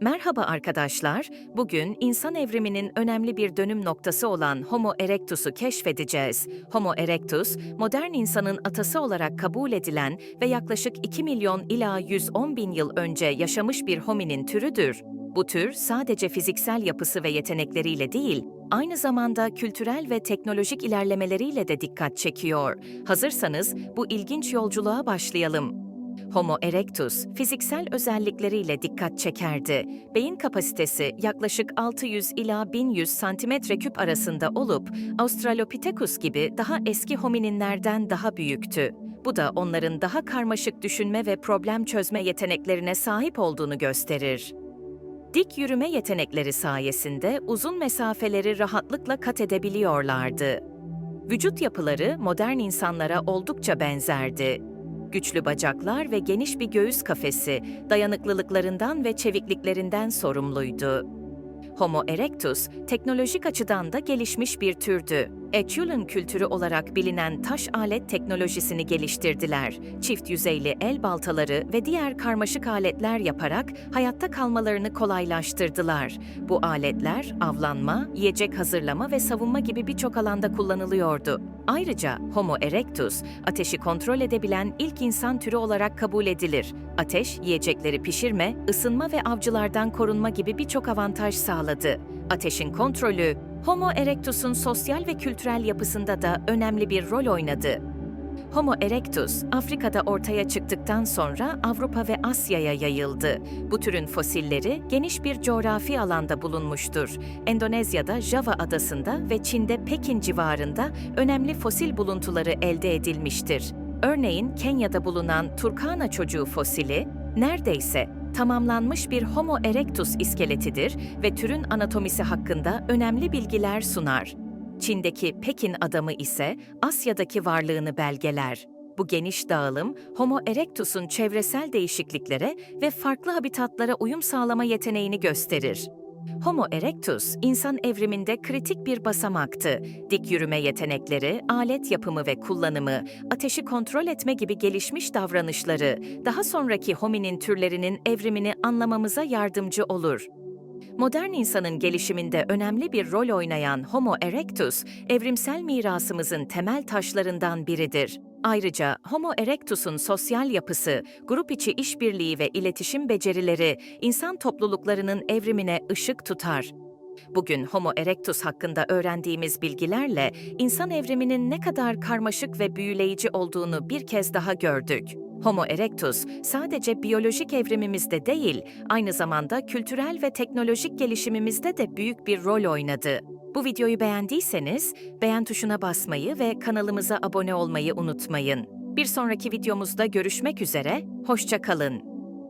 Merhaba arkadaşlar. Bugün insan evriminin önemli bir dönüm noktası olan Homo erectus'u keşfedeceğiz. Homo erectus, modern insanın atası olarak kabul edilen ve yaklaşık 2 milyon ila 110 bin yıl önce yaşamış bir hominin türüdür. Bu tür sadece fiziksel yapısı ve yetenekleriyle değil, aynı zamanda kültürel ve teknolojik ilerlemeleriyle de dikkat çekiyor. Hazırsanız bu ilginç yolculuğa başlayalım. Homo erectus, fiziksel özellikleriyle dikkat çekerdi. Beyin kapasitesi yaklaşık 600 ila 1100 santimetre küp arasında olup, Australopithecus gibi daha eski homininlerden daha büyüktü. Bu da onların daha karmaşık düşünme ve problem çözme yeteneklerine sahip olduğunu gösterir. Dik yürüme yetenekleri sayesinde uzun mesafeleri rahatlıkla kat edebiliyorlardı. Vücut yapıları modern insanlara oldukça benzerdi. Güçlü bacaklar ve geniş bir göğüs kafesi dayanıklılıklarından ve çevikliklerinden sorumluydu. Homo erectus teknolojik açıdan da gelişmiş bir türdü. Echulon kültürü olarak bilinen taş alet teknolojisini geliştirdiler. Çift yüzeyli el baltaları ve diğer karmaşık aletler yaparak hayatta kalmalarını kolaylaştırdılar. Bu aletler avlanma, yiyecek hazırlama ve savunma gibi birçok alanda kullanılıyordu. Ayrıca Homo erectus, ateşi kontrol edebilen ilk insan türü olarak kabul edilir. Ateş, yiyecekleri pişirme, ısınma ve avcılardan korunma gibi birçok avantaj sağladı. Ateşin kontrolü, Homo erectus'un sosyal ve kültürel yapısında da önemli bir rol oynadı. Homo erectus, Afrika'da ortaya çıktıktan sonra Avrupa ve Asya'ya yayıldı. Bu türün fosilleri geniş bir coğrafi alanda bulunmuştur. Endonezya'da Java adasında ve Çin'de Pekin civarında önemli fosil buluntuları elde edilmiştir. Örneğin Kenya'da bulunan Turkana çocuğu fosili, neredeyse tamamlanmış bir Homo erectus iskeletidir ve türün anatomisi hakkında önemli bilgiler sunar. Çin'deki Pekin adamı ise Asya'daki varlığını belgeler. Bu geniş dağılım, Homo erectus'un çevresel değişikliklere ve farklı habitatlara uyum sağlama yeteneğini gösterir. Homo erectus, insan evriminde kritik bir basamaktı. Dik yürüme yetenekleri, alet yapımı ve kullanımı, ateşi kontrol etme gibi gelişmiş davranışları, daha sonraki hominin türlerinin evrimini anlamamıza yardımcı olur. Modern insanın gelişiminde önemli bir rol oynayan Homo erectus, evrimsel mirasımızın temel taşlarından biridir. Ayrıca Homo erectus'un sosyal yapısı, grup içi işbirliği ve iletişim becerileri insan topluluklarının evrimine ışık tutar. Bugün Homo erectus hakkında öğrendiğimiz bilgilerle insan evriminin ne kadar karmaşık ve büyüleyici olduğunu bir kez daha gördük. Homo erectus sadece biyolojik evrimimizde değil, aynı zamanda kültürel ve teknolojik gelişimimizde de büyük bir rol oynadı. Bu videoyu beğendiyseniz beğen tuşuna basmayı ve kanalımıza abone olmayı unutmayın. Bir sonraki videomuzda görüşmek üzere, hoşça kalın.